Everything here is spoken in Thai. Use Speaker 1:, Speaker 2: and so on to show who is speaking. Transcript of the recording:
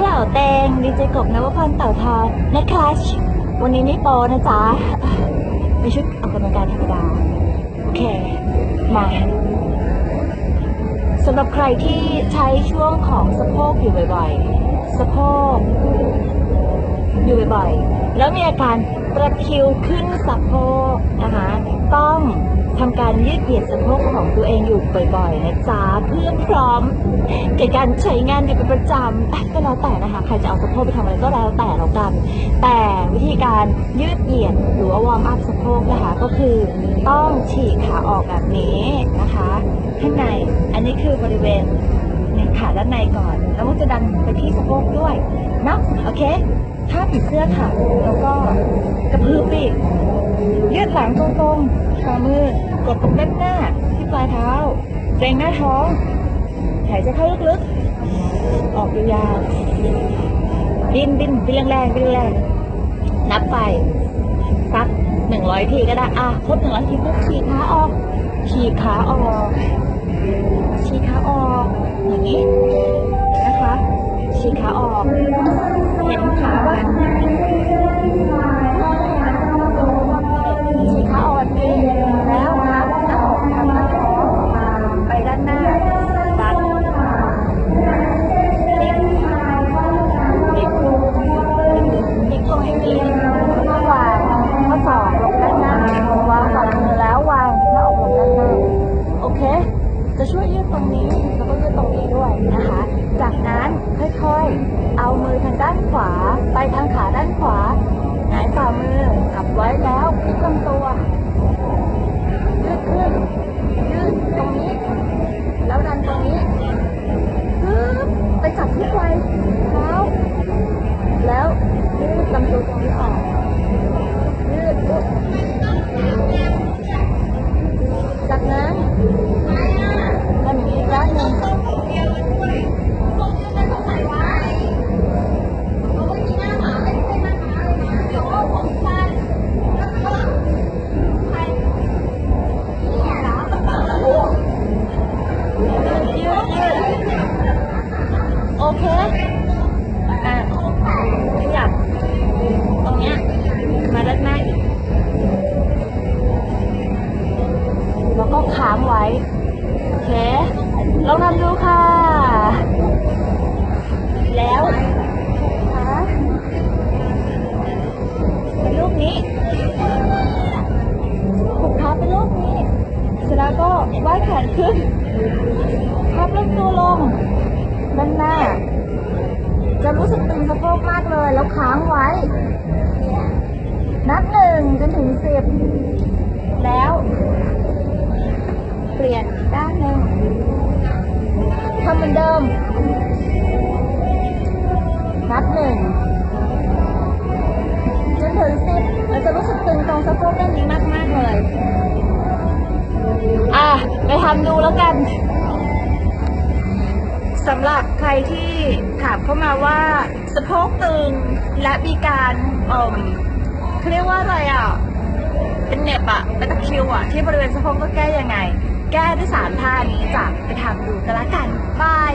Speaker 1: ฮัลโหลเตงดีเจกบนวพรเต่าทองนะคะวันนี้ไม่โปนะจ๊ะมีชุดออกกำลังกายธรรมดา โอเค มาสำหรับใครที่ใช้ช่วงของสะโพกอยู่บ่อยๆ สะโพกอยู่บ่อยๆ แล้วมีอาการประคิวขึ้นสะโพกนะคะ ต้อง ทำการยืดเหยียดสะโพกของตัวเองอยู่บ่อยๆนะจ๊ะเพื่อพร้อมแก่การใช้งานอยู่เป็นประจำอ่ก็แล้วแต่นะคะใครจะเอาสะโพกไปทำอะไรก็แล้วแต่แล้วกัน แต่วิธีการยืดเหยียดหรือว่าวอร์มอัพสะโพกนะคะก็คือต้องฉีกขาออกแบบนี้นะคะข้างในอันนี้คือบริเวณในขาด้านในก่อน แล้วมันจะดันไปที่สะโพกด้วยเนาะโอเคถ้าผีเสื้อค่ะ แล้วก็กระพือปีกยืดหลังตรงๆฝ่ามือ กดตรงด้านหน้าที่ปลายเท้าเกรงหน้าท้องหายใจเข้าลึกๆ ออกยาวๆดิ้นดิ้นดิ้นแรงๆดิ้นแรงนับไปสักหนึ่งร้อยทีก็ได้ อะครบหนึ่งร้อยทีปุ๊บฉีกขาออก ฉีกขาออกฉีกขาออก อย่างนี้นะคะ ฉีกขาออก เห็นขา ด้านขวา ไปทางขาด้านขวาหงายฝ่ามือกลับไว้แล้วพลิกลำตัว ลองทำดูค่ะ แล้วขาเป็นรูปนี้ผูกเท้าเป็นรูปนี้ เสร็จแล้วก็ไหว้แขนขึ้นพับลำตัวลงด้านหน้า จะรู้สึกตึงสะโพกมากเลย แล้วค้างไว้ นับหนึ่งจนถึงสิบแล้ว เปลี่ยนด้านหนึ่งำเหมือนเดิม นับหนึ่งจนถึงสิบเราจะรู้สึกตึงตรงสะโพกด้านนี้มาก ๆ เลย อะ ไปทำดูแล้วกันสำหรับใครที่ถามเข้ามาว่าสะโพกตึงและมีการเอ่มเขาเรียกว่าอะไรอะ เป็นเน็บอะเป็นตะคริวอะ ที่บริเวณสะโพกก็แก้ยังไง แก้ด้วยสามท่านี้จ้ะไปทำดูกันละกันบาย